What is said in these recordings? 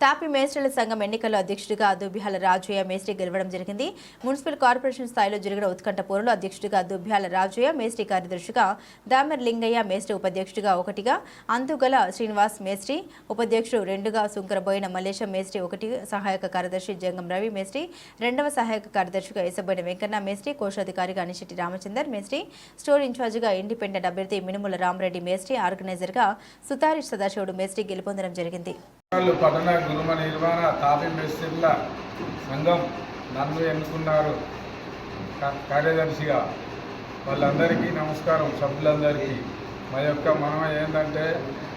తాపి మేస్త్రీల సంఘం ఎన్నికల్లో అధ్యక్షుడిగా దుబ్యాల రాజయ్య మేస్త్రి గెలవడం జరిగింది. మున్సిపల్ కార్పొరేషన్ స్థాయిలో జరిగిన ఉత్కంఠ పోరులో అధ్యక్షుడిగా దుబ్యాల రాజయ్య మేస్త్రి కార్యదర్శిగా దామర్ లింగయ్య మేస్త్రి ఉపాధ్యక్షుడిగా ఒకటిగా అందుగల శ్రీనివాస్ మేస్త్రి ఉపాధ్యక్షుడు రెండుగా సుంకరబోయిన మల్లేశం మేస్త్రి ఒకటి సహాయక కార్యదర్శి జంగం రవి మేస్త్రి రెండవ సహాయక కార్యదర్శిగా ఏసబోయిన వెంకన్న మేస్త్రి కోశాధికారిగా అనిశెట్టి రామచందర్ మేస్త్రి స్టోర్ ఇన్ఛార్జిగా ఇండిపెండెంట్ అభ్యర్థి మినుముల రామరెడ్డి మేస్త్రి ఆర్గనైజర్గా సుతారి సదాశివుడు మేస్త్రి గెలుపొందడం జరిగింది. పట్టణ గురుమ నిర్వహణ తాపి మేస్త్రీల సంఘం నన్ను ఎన్నుకున్నారు. కార్యదర్శిగా వాళ్ళందరికీ నమస్కారం సభ్యులందరికీ. మా యొక్క మనం ఏంటంటే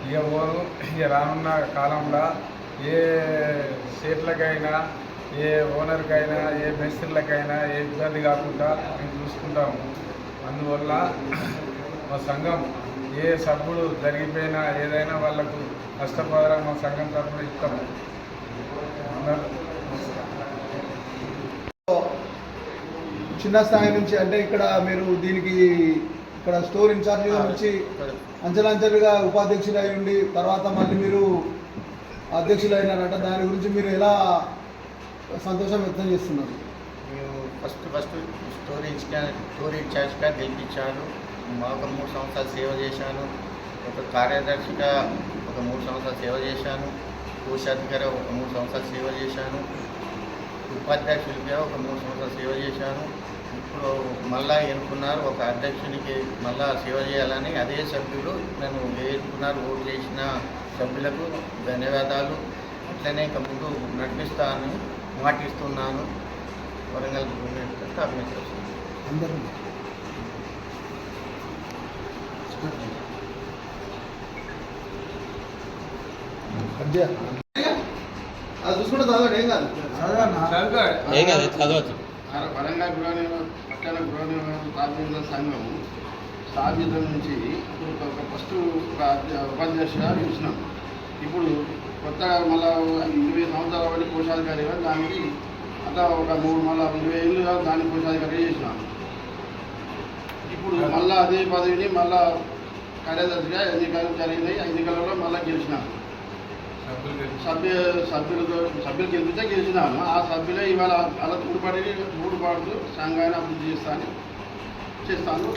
ఇక ఓను ఇక రానున్న కాలంలో ఏ సీట్లకైనా ఏ ఓనర్కైనా ఏ మేస్త్రీలకైనా ఏ ఇబ్బంది కాకుండా మేము చూసుకుంటాము. అందువల్ల మా సంఘం ఏ సభ్యుడు జరిగిపోయినా ఏదైనా వాళ్ళకు నష్టపోదరా మా సంఘం తరఫున ఇస్తాము. చిన్న స్థాయి నుంచి అంటే ఇక్కడ మీరు దీనికి ఇక్కడ స్టోర్ ఇన్ఛార్జిగా నుంచి అంచెలంచెలుగా ఉపాధ్యక్షులు అయి ఉండి తర్వాత మళ్ళీ మీరు అధ్యక్షులు అయినారంట. దాని గురించి మీరు ఎలా సంతోషం వ్యక్తం చేస్తున్నారు? మేము ఫస్ట్ ఫస్ట్ స్టోరేజ్ స్టోర్ ఇన్ఛార్జ్గా గెలిపించాను మరొక మూడు సంవత్సరాలు సేవ చేశాను. ఒక కార్యదర్శిగా ఒక మూడు సంవత్సరాలు సేవ చేశాను. కోశాధికారి ఒక మూడు సంవత్సరాలు సేవ చేశాను. ఉపాధ్యక్షుడిగా ఒక మూడు సంవత్సరాలు సేవ చేశాను. ఇప్పుడు మళ్ళా ఎన్నుకున్నారు ఒక అధ్యక్షునికి మళ్ళా సేవ చేయాలని అదే సభ్యులు నన్ను ఎన్నుకున్నారు ఓటు చేసిన సభ్యులకు ధన్యవాదాలు. అట్లనే ఇక ముందు నడిపిస్తాను మాటిస్తున్నాను. వరంగల్ స్థాపించారు అందరూ అది చూసుకుంటే చదవండి ఏం కాదు. ఏం కాదు చదవచ్చు. వరంగల్ గృహ పట్టణ గృహ నిర్మాణ సంఘం స్థాపితం నుంచి ఇప్పుడు ఒక ఫస్ట్ ఉపాధ్యక్షుగా చూసినాం. ఇప్పుడు కొత్తగా మళ్ళా ఇరవై సంవత్సరాల బట్టి కోశాధికారిగా దానికి అట్లా ఒక మూడు మళ్ళా ఇరవై ఏళ్ళుగా దాన్ని కోశాధికారిగా చేసినాం. ఇప్పుడు మళ్ళా అదే పదవిని మళ్ళా కార్యదర్శిగా ఎన్నికలు జరిగినాయి ఎన్నికలలో మళ్ళీ గెలిచినాను సభ్యు సభ్య సభ్యులతో సభ్యులు గెలిపితే గెలిచినాము ఆ సభ్యులే ఇవాళ అలా తోడుపడి మూడుపాడుతూ సంఘాన్ని అభివృద్ధి చేస్తాను చేస్తాను.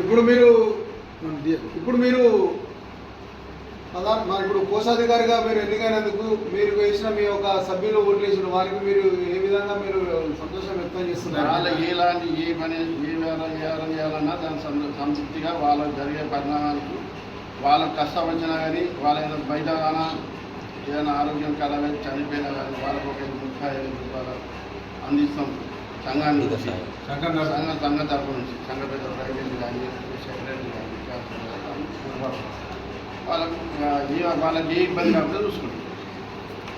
ఇప్పుడు మీరు ఇప్పుడు మీరు ప్రధాన మరి ఇప్పుడు కోశాధికారిగా మీరు ఎన్నికైనందుకు మీరు వేసిన మీ యొక్క సభ్యులు ఓట్లు వేసిన వారికి మీరు ఏ విధంగా మీరు సంతోషం వ్యక్తం చేస్తున్నారు? వాళ్ళ ఎలాంటి ఏ పని ఏ చేయాలన్నా దాని సంతృప్తిగా వాళ్ళకి జరిగే పరిణామాలకు వాళ్ళకి కష్టం వచ్చినా కానీ వాళ్ళ ఏదైనా బయట కానీ ఏదైనా ఆరోగ్యం కలవై చనిపోయినా కానీ వాళ్ళకు ఒక ముప్పై ఐదు రూపాయలు అందిస్తాం సంఘానికి. సంఘం తరఫున. సంఘ సంఘ తరపు నుంచి. సంఘ పెద్ద ప్రైవేట్ కానీ సెక్రటరీ కానీ వాళ్ళకు ఆ, ఏ వాళ్ళకి ఏ ఇబ్బంది కాకుండా చూసుకుంటాం.